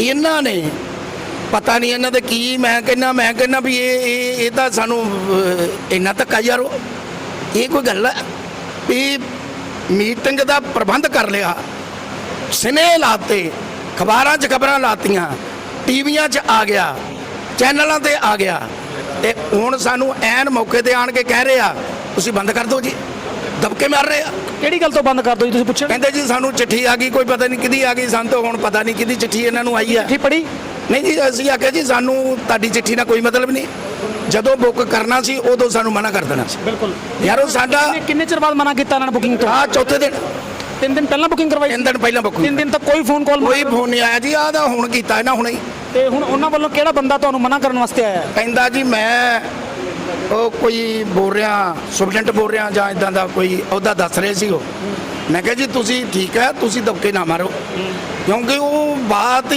ਇਹਨਾਂ ਨੇ, ਪਤਾ ਨਹੀਂ ਇਹਨਾਂ ਦੇ ਕੀ, ਮੈਂ ਕਹਿੰਦਾ ਮੈਂ ਕਹਿੰਦਾ ਵੀ ਇਹ ਇਹ ਇਹ ਤਾਂ ਸਾਨੂੰ ਇੰਨਾ ਧੱਕਾ ਯਾਰੋ ਇਹ ਕੋਈ ਗੱਲ ਹੈ ਵੀ ਮੀਟਿੰਗ ਦਾ ਪ੍ਰਬੰਧ ਕਰ ਲਿਆ। ਸਿਨੇ ਲਾਤੇ ਖਬਰਾਂ 'ਚ ਖਬਰਾਂ ਲਾਤੀਆਂ, ਟੀਵੀਆਂ 'ਚ ਆ ਗਿਆ, ਚੈਨਲਾਂ ਤੇ ਆ ਗਿਆ। ਤੇ ਹੁਣ ਸਾਨੂੰ ਐਨ ਮੌਕੇ ਤੇ ਆਣ ਕੇ ਕਹਿ ਰਹੇ ਆ ਤੁਸੀਂ ਬੰਦ ਕਰ ਦਿਓ ਜੀ। ਦਬਕੇ ਮਾਰ ਰਹੇ ਆ। ਕਿਹੜੀ ਗੱਲ ਤੋਂ ਬੰਦ ਕਰ ਦੋ ਜੀ ਤੁਸੀਂ ਪੁੱਛਿਆ ਕਹਿੰਦੇ ਜੀ ਸਾਨੂੰ ਚਿੱਠੀ ਆ ਗਈ ਕੋਈ ਪਤਾ ਨਹੀਂ ਕਿਹਦੀ ਆ ਗਈ ਸਾਨੂੰ ਤਾਂ ਹੁਣ ਪਤਾ ਨਹੀਂ ਕਿਹਦੀ ਚਿੱਠੀ ਇਹਨਾਂ ਨੂੰ ਆਈ ਆ। ਚਿੱਠੀ ਪੜੀ ਨਹੀਂ ਜੀ ਅਸੀਂ ਆਖਿਆ ਜੀ ਸਾਨੂੰ ਤੁਹਾਡੀ ਚਿੱਠੀ ਨਾਲ ਕੋਈ ਮਤਲਬ ਨਹੀਂ। ਜਦੋਂ ਬੁੱਕ ਕਰਨਾ ਸੀ ਉਦੋਂ ਸਾਨੂੰ ਮਨਾ ਕਰ ਦੇਣਾ ਸੀ। ਬਿਲਕੁਲ। ਯਾਰੋ ਸਾਡਾ ਕਿੰਨੇ ਚਿਰ ਬਾਅਦ ਮਨਾ ਕੀਤਾ ਇਹਨਾਂ ਨੇ ਬੁਕਿੰਗ ਤੋਂ? ਆ ਚੌਥੇ ਦਿਨ। ਤਿੰਨ ਦਿਨ ਪਹਿਲਾਂ ਬੁਕਿੰਗ ਕਰਵਾਈ ਤਿੰਨ ਦਿਨ ਪਹਿਲਾਂ ਬੁੱਕ ਤਿੰਨ ਦਿਨ ਤੱਕ ਕੋਈ ਫੋਨ ਕਾਲ ਕੋਈ ਫੋਨ ਨਹੀਂ ਆਇਆ ਜੀ ਆਹ ਤਾਂ ਹੁਣ ਕੀਤਾ ਇਹਨਾਂ ਹੁਣੇ ਤੇ ਹੁਣ ਉਹਨਾਂ ਵੱਲੋਂ ਕਿਹੜਾ ਬੰਦਾ ਤੁਹਾਨੂੰ ਮਨਾ ਕਰਨ ਵਾਸਤੇ ਆਇਆ? ਕਹਿੰਦਾ ਜੀ ਮੈਂ ਉਹ ਕੋਈ ਬੋਲ ਰਿਹਾ, ਸੁਪਰਡੈਂਟ ਬੋਲ ਰਿਹਾ ਜਾਂ ਇਦਾਂ ਦਾ ਕੋਈ, ਉਹਦਾ ਦੱਸ ਰਹੇ ਸੀ ਉਹ। ਮੈਂ ਕਿਹਾ ਜੀ, ਤੁਸੀਂ ਠੀਕ ਹੈ, ਤੁਸੀਂ ਦਬਕੇ ਨਾ ਮਾਰੋ। ਕਿਉਂਕਿ ਉਹ ਬਾਤ